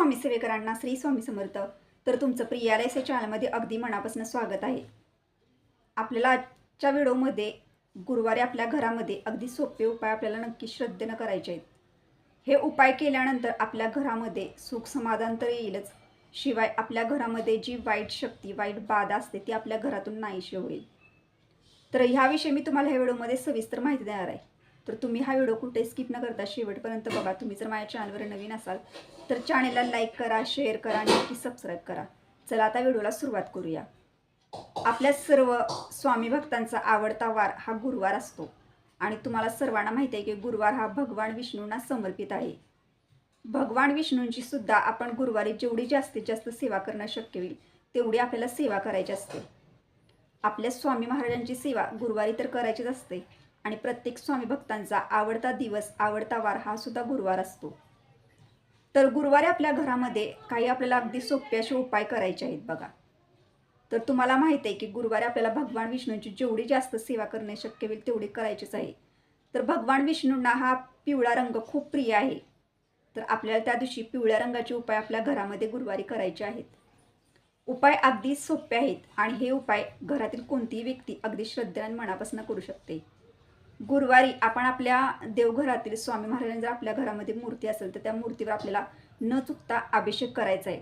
स्वामी सेवेकरांना श्री स्वामी समर्थ. तर तुमचं प्रियालय या चॅनलमध्ये अगदी मनापासून स्वागत आहे. आपल्याला आजच्या व्हिडिओमध्ये गुरुवारी आपल्या घरामध्ये अगदी सोपे उपाय आपल्याला नक्की श्रद्धेनं करायचे आहेत. हे उपाय केल्यानंतर आपल्या घरामध्ये सुख समाधान तर येईलच. शिवाय आपल्या घरामध्ये जी वाईट शक्ती वाईट बाधा असते ती आपल्या घरातून नाहीशी होईल. तर ह्याविषयी मी तुम्हाला ह्या व्हिडिओमध्ये सविस्तर माहिती देणार आहे. तर तुम्ही हा व्हिडिओ कुठे स्किप न करता शेवटपर्यंत बघा. तुम्ही जर माझ्या चॅनलवर नवीन असाल तर चॅनेलला लाईक करा शेअर करा आणि नक्की सबस्क्राईब करा. चला आता व्हिडिओला सुरुवात करूया. आपल्या सर्व स्वामी भक्तांचा आवडता वार हा गुरुवार असतो. आणि तुम्हाला सर्वांना माहिती आहे की गुरुवार हा भगवान विष्णूंना समर्पित आहे. भगवान विष्णूंची सुद्धा आपण गुरुवारी जेवढी जास्तीत जास्त सेवा करणं शक्य होईल तेवढी आपल्याला सेवा करायची असते. आपल्या स्वामी महाराजांची सेवा गुरुवारी तर करायचीच असते. आणि प्रत्येक स्वामी भक्तांचा आवडता दिवस आवडता वार हा सुद्धा गुरुवार असतो. तर गुरुवारी आपल्या घरामध्ये काही आपल्याला अगदी सोपे असे उपाय करायचे आहेत बघा. तर तुम्हाला माहिती आहे की गुरुवारी आपल्याला भगवान विष्णूंची जेवढी जास्त सेवा करणे शक्य होईल तेवढी करायचीच आहे. तर भगवान विष्णूंना हा पिवळा रंग खूप प्रिय आहे. तर आपल्याला त्या दिवशी पिवळ्या रंगाचे उपाय आपल्या घरामध्ये गुरुवारी करायचे आहेत. उपाय अगदी सोपे आहेत आणि हे उपाय घरातील कोणतीही व्यक्ती अगदी श्रद्धेने मनापासून करू शकते. गुरुवारी आपण आपल्या देवघरातील स्वामी महाराजांनी जर आपल्या घरामध्ये मूर्ती असेल तर त्या मूर्तीवर आपल्याला न चुकता अभिषेक करायचा आहे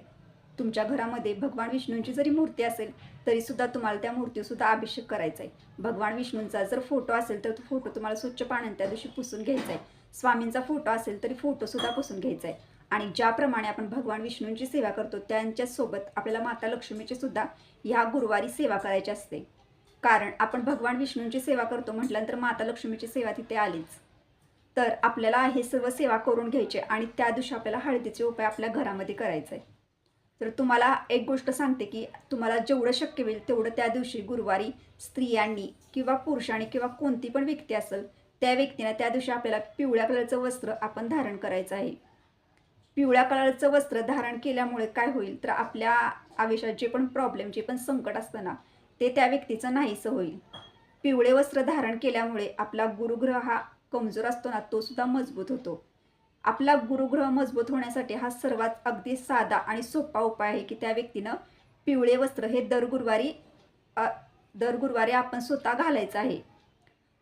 तुमच्या घरामध्ये भगवान विष्णूंची जरी मूर्ती असेल तरी सुद्धा तुम्हाला त्या मूर्तीसुद्धा अभिषेक करायचा आहे भगवान विष्णूंचा जर फोटो असेल तर तो फोटो तुम्हाला स्वच्छ पाण्याने त्या दिवशी पुसून घ्यायचा आहे स्वामींचा फोटो असेल तरी फोटोसुद्धा पुसून घ्यायचा आहे आणि ज्याप्रमाणे आपण भगवान विष्णूंची सेवा करतो त्यांच्यासोबत आपल्याला माता लक्ष्मीची सुद्धा ह्या गुरुवारी सेवा करायची असते. कारण आपण भगवान विष्णूंची सेवा करतो म्हटल्यानंतर माता लक्ष्मीची सेवा तिथे आलीच. तर आपल्याला हे सर्व सेवा करून घ्यायचे आणि त्या दिवशी आपल्याला हळदीचे उपाय आपल्या घरामध्ये करायचे आहे तर तुम्हाला एक गोष्ट सांगते की तुम्हाला जेवढं शक्य होईल तेवढं त्या दिवशी गुरुवारी स्त्रियांनी किंवा पुरुषांनी किंवा कोणती पण व्यक्ती असेल त्या व्यक्तीने त्या दिवशी आपल्याला पिवळ्या कलरचं वस्त्र आपण धारण करायचं आहे. पिवळ्या कलरचं वस्त्र धारण केल्यामुळे काय होईल? तर आपल्या आयुष्यात जे पण प्रॉब्लेम जे पण संकट असतं ना ते त्या व्यक्तीचं नाहीसं होईल. पिवळे वस्त्र धारण केल्यामुळे आपला गुरुग्रह हा कमजोर असतो ना तो सुद्धा मजबूत होतो. आपला गुरुग्रह मजबूत होण्यासाठी हा सर्वात अगदी साधा आणि सोपा उपाय आहे की त्या व्यक्तीनं पिवळे वस्त्र हे दर गुरुवारी दर गुरुवारी आपण स्वतः घालायचं आहे.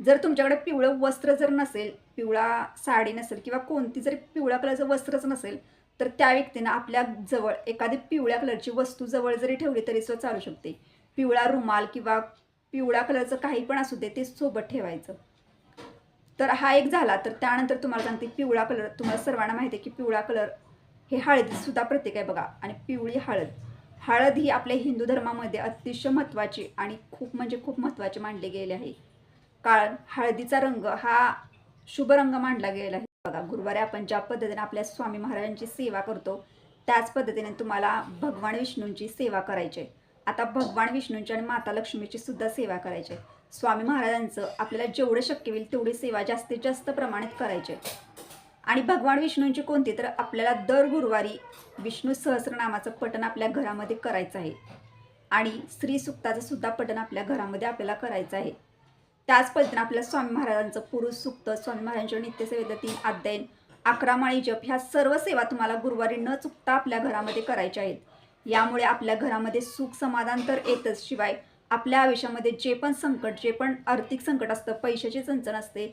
जर तुमच्याकडे पिवळं वस्त्र जर नसेल पिवळा साडी नसेल किंवा कोणती जरी पिवळ्या कलरचं वस्त्रच नसेल तर त्या व्यक्तीनं आपल्या जवळ एखादी पिवळ्या कलरची वस्तू जवळ जरी ठेवली तरी सुद्धा चालू शकते. पिवळा रुमाल किंवा पिवळा कलरचं काही पण असू दे ते सोबत ठेवायचं. तर हा एक झाला. तर त्यानंतर तुम्हाला सांगते पिवळा कलर तुम्हाला सर्वांना माहिती आहे की पिवळा कलर हे हळदीसुद्धा प्रतीक प्रत्येक आहे बघा. आणि पिवळी हळद. हळद ही आपल्या हिंदू धर्मामध्ये अतिशय महत्त्वाची आणि खूप म्हणजे खूप महत्त्वाची मानली गेली आहे. कारण हळदीचा रंग हा शुभ रंग मानला गेला आहे बघा. गुरुवारी आपण ज्या पद्धतीने आपल्या स्वामी महाराजांची सेवा करतो त्याच पद्धतीने तुम्हाला भगवान विष्णूंची सेवा करायची आहे. आता भगवान विष्णूंची आणि माता लक्ष्मीची सुद्धा सेवा करायची आहे. स्वामी महाराजांचं आपल्याला जेवढं शक्य होईल तेवढी सेवा जास्तीत जास्त प्रमाणात करायची आहे. आणि भगवान विष्णूंची कोणती तर आपल्याला दर गुरुवारी विष्णू सहस्रनामाचं पठण आपल्या घरामध्ये करायचं आहे. आणि स्त्री सुक्ताचं सुद्धा पठण आपल्या घरामध्ये आपल्याला करायचं आहे. त्याच पद्धतीने आपल्या स्वामी महाराजांचं पुरुष सुक्त स्वामी महाराजांच्या नित्यसेवेचं तीन अध्ययन अकरा माळी जप ह्या सर्व सेवा तुम्हाला गुरुवारी न चुकता आपल्या घरामध्ये करायच्या आहेत. यामुळे आपल्या घरामध्ये सुख समाधान तर येतच. शिवाय आपल्या आयुष्यामध्ये जे पण संकट जे पण आर्थिक संकट असतं पैशाची चणचण असते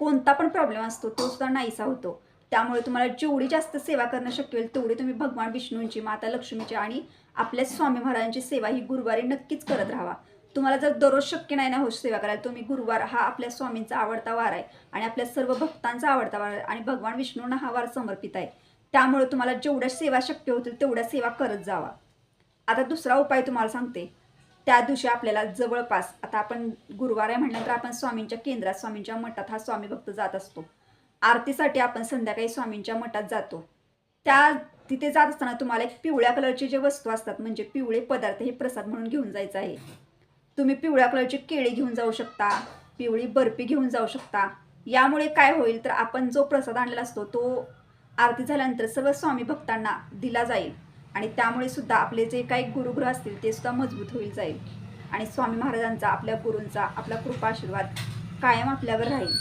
कोणता पण प्रॉब्लेम असतो तो सुद्धा नाहीसा होतो. त्यामुळे तुम्हाला जेवढी जास्त सेवा करणं शक्य होईल तेवढी तुम्ही भगवान विष्णूंची माता लक्ष्मीची आणि आपल्या स्वामी महाराजांची सेवा ही गुरुवारी नक्कीच करत राहावा. तुम्हाला जर दररोज शक्य नाही ना हो सेवा करायला तुम्ही गुरुवार हा आपल्या स्वामींचा आवडता वार आहे आणि आपल्या सर्व भक्तांचा आवडता वार आहे आणि भगवान विष्णूंना हा वार समर्पित आहे. त्यामुळे तुम्हाला जेवढ्या सेवा शक्य होतील तेवढ्या सेवा करत जावा. आता दुसरा उपाय तुम्हाला सांगते. त्या दिवशी आपल्याला जवळपास आता आपण गुरुवार आहे म्हटल्यानंतर आपण स्वामींच्या केंद्रात स्वामींच्या मठात हा स्वामी भक्त जात असतो. आरतीसाठी आपण संध्याकाळी स्वामींच्या मठात जातो. त्या तिथे जात असताना तुम्हाला एक पिवळ्या कलरचे जे वस्तू असतात म्हणजे पिवळे पदार्थ हे प्रसाद म्हणून घेऊन जायचं आहे. तुम्ही पिवळ्या कलरची केळी घेऊन जाऊ शकता पिवळी बर्फी घेऊन जाऊ शकता. यामुळे काय होईल तर आपण जो प्रसाद आणलेला असतो तो आरती झाल्यानंतर सर्व स्वामी भक्तांना दिला जाईल आणि त्यामुळे सुद्धा आपले जे काही गुरुग्रह असतील ते सुद्धा मजबूत होईल जाईल. आणि स्वामी महाराजांचा आपल्या गुरूंचा आपला कृपा आशीर्वाद कायम आपल्यावर राहील.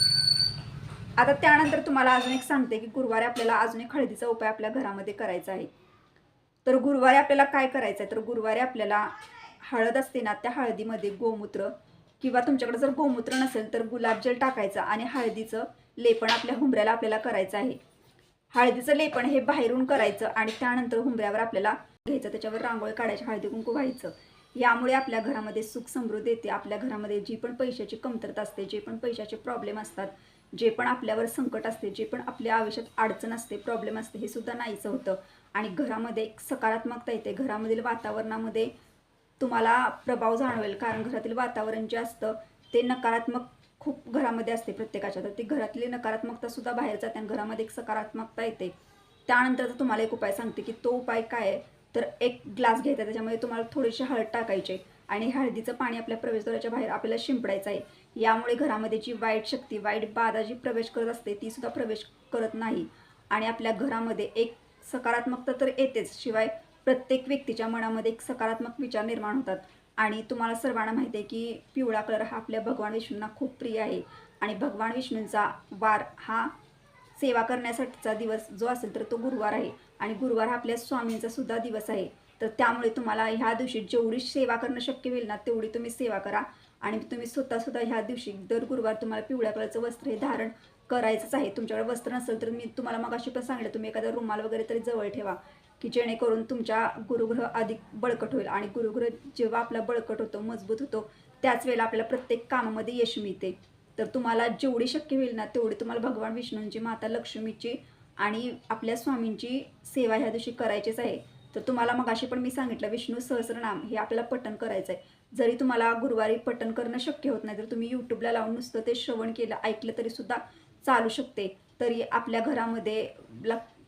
आता त्यानंतर तुम्हाला अजून एक सांगते की गुरुवारी आपल्याला अजून एक हळदीचा उपाय आपल्या घरामध्ये करायचा आहे. तर गुरुवारी आपल्याला काय करायचं आहे? तर गुरुवारी आपल्याला हळद असते ना त्या हळदीमध्ये गोमूत्र किंवा तुमच्याकडे जर गोमूत्र नसेल तर गुलाबजल टाकायचं आणि हळदीचं लेपण आपल्या हुंबऱ्याला आपल्याला करायचं आहे. हळदीचं लेपण हे बाहेरून करायचं आणि त्यानंतर हुंबऱ्यावर आपल्याला घ्यायचं त्याच्यावर रांगोळी काढायची हळदी कुंकू व्हायचं. यामुळे आपल्या घरामध्ये सुख समृद्ध येते. आपल्या घरामध्ये जी पण पैशाची कमतरता असते जे पण पैशाचे प्रॉब्लेम असतात जे पण आपल्यावर संकट असते जे पण आपल्या आयुष्यात अडचण असते प्रॉब्लेम असते हे सुद्धा नाहीचं होतं. आणि घरामध्ये एक सकारात्मकता येते. घरामधील वातावरणामध्ये तुम्हाला प्रभाव जाणवेल. कारण घरातील वातावरण जे असतं ते नकारात्मक खूप घरामध्ये असते प्रत्येकाच्या. तर ती घरातली नकारात्मकता सुद्धा बाहेर जाते आणि घरामध्ये एक सकारात्मकता येते. त्यानंतर तुम्हाला एक उपाय सांगते की तो उपाय काय आहे? तर एक ग्लास घ्यायचा त्याच्यामध्ये तुम्हाला थोडीशी हळद टाकायची आणि हळदीचं पाणी आपल्या प्रवेशद्वाराच्या बाहेर आपल्याला शिंपडायचं आहे. यामुळे घरामध्ये जी वाईट शक्ती वाईट बाधा जी प्रवेश करत असते ती सुद्धा प्रवेश करत नाही. आणि आपल्या घरामध्ये एक सकारात्मकता तर येतेच. शिवाय प्रत्येक व्यक्तीच्या मनामध्ये एक सकारात्मक विचार निर्माण होतात. आणि तुम्हाला सर्वांना माहिती आहे की पिवळा कलर हा आपल्या भगवान विष्णूंना खूप प्रिय आहे. आणि भगवान विष्णूंचा वार हा सेवा करण्यासाठीचा दिवस जो असेल तर तो गुरुवार आहे. आणि गुरुवार हा आपल्या स्वामींचा सुद्धा दिवस आहे. तर त्यामुळे तुम्हाला ह्या दिवशी जेवढी सेवा करणं शक्य होईल ना तेवढी तुम्ही सेवा करा. आणि तुम्ही स्वतः सुद्धा ह्या दिवशी दर गुरुवार तुम्हाला पिवळ्या कलरचं वस्त्र हे धारण करायचंच आहे. तुमच्याकडे वस्त्र नसेल तर मी तुम्हाला मग अशी पण सांगितलं तुम्ही एखादा रुमाल वगैरे तरी जवळ ठेवा की जेणेकरून तुमच्या गुरुग्रह अधिक बळकट होईल. आणि गुरुग्रह जेव्हा आपला बळकट होतो मजबूत होतो त्याच वेळेला आपल्याला प्रत्येक कामामध्ये यश मिळते. तर तुम्हाला जेवढी शक्य होईल ना तेवढी तुम्हाला भगवान विष्णूंची माता लक्ष्मीची आणि आपल्या स्वामींची सेवा ह्या दिवशी करायचीच आहे. तर तुम्हाला मग अशी पण मी सांगितलं विष्णू सहस्रनाम हे आपल्याला पठण करायचं आहे जरी तुम्हाला गुरुवारी पठण करणं शक्य होत नाही तर तुम्ही यूट्यूबला लावून नुसतं ते श्रवण केलं ऐकलं तरी सुद्धा चालू शकते. तरी आपल्या घरामध्ये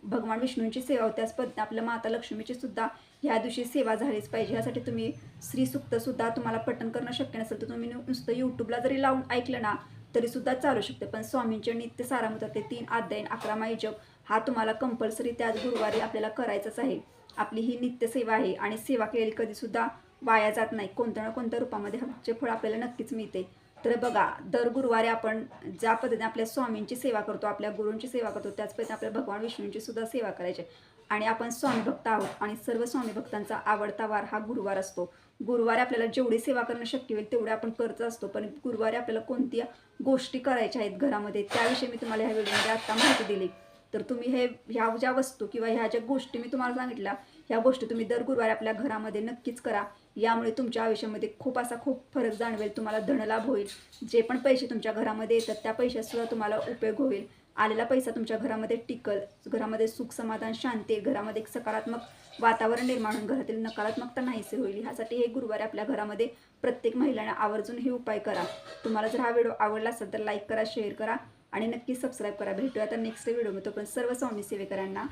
भगवान विष्णूंची सेवा होते. त्याच पद्धतीने आपल्या माता लक्ष्मीची सुद्धा ह्या दिवशी सेवा झालीच पाहिजे. ह्यासाठी तुम्ही श्रीसुक्त सुद्धा तुम्हाला पठण करणं शक्य नसेल तर तुम्ही नुसतं यूट्यूबला जरी लावून ऐकलं ना तरी सुद्धा चालू शकते. पण स्वामींचे नित्य सारामृत ते तीन अध्यायन अकरा माई जप हा तुम्हाला कंपल्सरी त्याच गुरुवारी आपल्याला करायचाच आहे. आपली ही नित्य सेवा आहे. आणि सेवा केलेली कधी सुद्धा वाया जात नाही. कोणत्या ना कोणत्या रूपामध्ये हक्कचे फळ आपल्याला नक्कीच मिळते. तर बघा दर गुरुवारी आपण ज्या पद्धतीने आपल्या स्वामींची सेवा करतो आपल्या गुरूंची सेवा करतो त्याच पद्धतीने आपल्या भगवान विष्णूंची सुद्धा सेवा करायची. आणि आपण स्वामी भक्त आहोत आणि सर्व स्वामी भक्तांचा आवडता वार हा गुरुवार असतो. गुरुवारी आपल्याला जेवढी सेवा करणं शक्य होईल तेवढे आपण करत असतो. पण गुरुवारी आपल्याला कोणत्या गोष्टी करायच्या आहेत घरामध्ये त्याविषयी मी तुम्हाला ह्या व्हिडिओमध्ये आत्ता माहिती दिली. तर तुम्ही हे ह्या ज्या वस्तू किंवा ह्या ज्या गोष्टी मी तुम्हाला सांगितल्या ह्या गोष्टी तुम्ही दर गुरुवारी आपल्या घरामध्ये नक्कीच करा. यामुळे तुमच्या आयुष्यामध्ये खूप असा खूप फरक जाणवेल तुम्हाला धनलाभ होईल. जे पण पैसे तुमच्या घरामध्ये येतात त्या पैशासुद्धा तुम्हाला उपयोग होईल. आलेला पैसा तुमच्या घरामध्ये टिकल घरामध्ये सुख समाधान शांती घरामध्ये एक सकारात्मक वातावरण निर्माण होऊन घरातील नकारात्मकता नाहीसे होईल. ह्यासाठी हे गुरुवारी आपल्या घरामध्ये प्रत्येक महिलांना आवर्जून हे उपाय करा. तुम्हाला जर हा व्हिडिओ आवडला असेल तर लाईक करा शेअर करा आणि नक्की सबस्क्राईब करा. भेटूया आता नेक्स्ट व्हिडिओमध्ये. पण सर्व स्वामी सेवेकरांना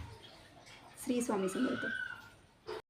श्री स्वामी समर्थ.